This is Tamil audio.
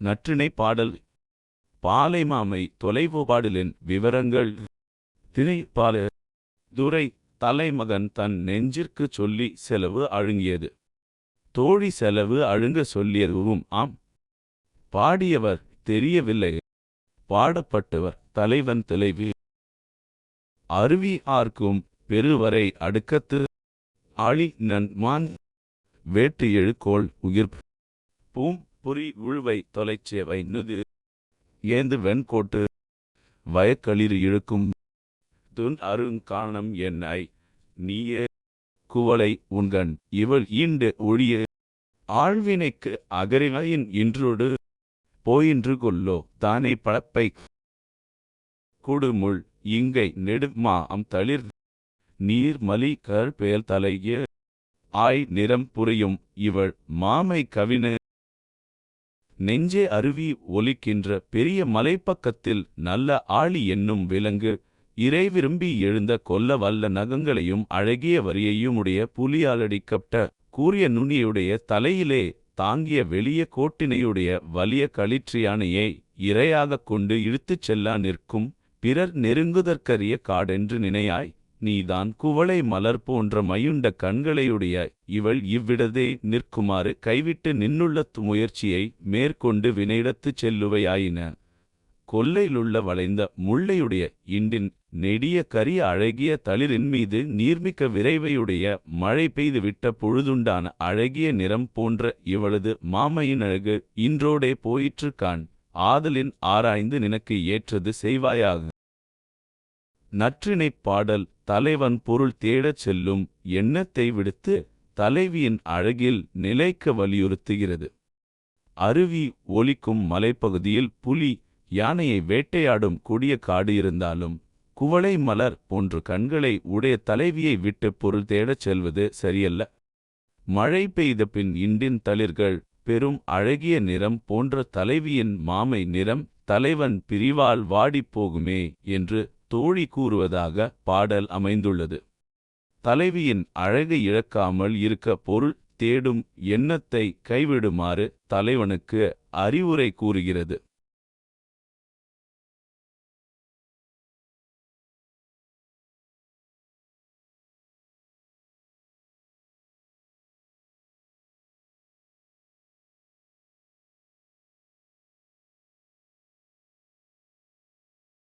நற்றிணை பாடல். பாலைமாமை தொலைவு பாடலின் விவரங்கள். திணை பால துரை தலைமகன் தன் நெஞ்சிற்கு சொல்லி செலவு அழுங்கியது. தோழி செலவு அழுங்க சொல்லியதுவும் ஆம். பாடியவர் தெரியவில்லை. பாடப்பட்டவர் தலைவன் தலைவி அருவி ஆர்க்கும் பெருவரை அடுக்கத்து. அழி நன்மான். வேட்டு எழுக்கோள் உயிர் பூம். புரி உழுவை தொலைச்சேவை நுது. ஏந்து வெண்கோட்டு வயக்களிறு இழுக்கும். துன் அருங்காணம் என்னை நீயே. குவளை உண்கண் இவள் ஈண்டு ஒழிய. ஆழ்வினைக்கு அகரிமையின் இன்றொடு. போயின்று கொல்லோ தானே பழப்பை. குடுமுள் இங்கை நெடுமா அம் தளிர். நீர் மலி கற்பெயல் தலைய. ஆய் நிறம் புரியும் இவள் மாமை கவினு. நெஞ்சே அருவி ஒலிக்கின்ற பெரிய மலைப்பக்கத்தில் நல்ல ஆழி என்னும் விலங்கு இறை விரும்பி எழுந்த கொல்ல வல்ல நகங்களையும் அழகிய வரியையும் உடைய புலியாலடிக்கப்பட்ட கூறிய நுனியுடைய தலையிலே தாங்கிய வெளிய கோட்டினையுடைய வலிய களிற்றியானையை இரையாகக் கொண்டு இழுத்துச் செல்லா நிற்கும் பிறர் நெருங்குதற்கரிய காடென்று நினையாய். நீதான் குவளை மலர் போன்ற மயுண்ட கண்களையுடைய இவள் இவ்விடதே நிற்குமாறு கைவிட்டு நின்னுள்ள முயற்சியை மேற்கொண்டு வினையிடத்துச் செல்லுவையாயின. கொல்லையிலுள்ள வளைந்த முள்ளையுடைய இண்டின் நெடிய கரிய அழகிய தளிரின் மீது நீர்மிக்க விரைவையுடைய மழை பெய்துவிட்ட பொழுதுண்டான அழகிய நிறம் போன்ற இவளது மாமையின் அழகு இன்றோடே போயிற்றுக்கான் ஆதலின் ஆராய்ந்து நினக்கு ஏற்றது செய்வாயாக. நற்றிணைப் பாடல் தலைவன் பொருள் தேடச் செல்லும் எண்ணத்தை விடுத்து தலைவியின் அழகில் நிலைக்க வலியுறுத்துகிறது. அருவி ஒலிக்கும் மலைப்பகுதியில் புலி யானையை வேட்டையாடும் கொடிய காடு இருந்தாலும் குவளை மலர் போன்று கண்களை உடைய தலைவியை விட்டு பொருள் தேடச் செல்வது சரியல்ல. மழை பெய்த பின் இண்டின் தளிர்கள் பெரும் அழகிய நிறம் போன்ற தலைவியின் மாமை நிறம் தலைவன் பிரிவால் வாடிப் போகுமே என்று தோழி கூறுவதாக பாடல் அமைந்துள்ளது. தலைவியின் அழகை இழக்காமல் இருக்க பொருள் தேடும் எண்ணத்தை கைவிடுமாறு தலைவனுக்கு அறிவுரை கூறுகிறது.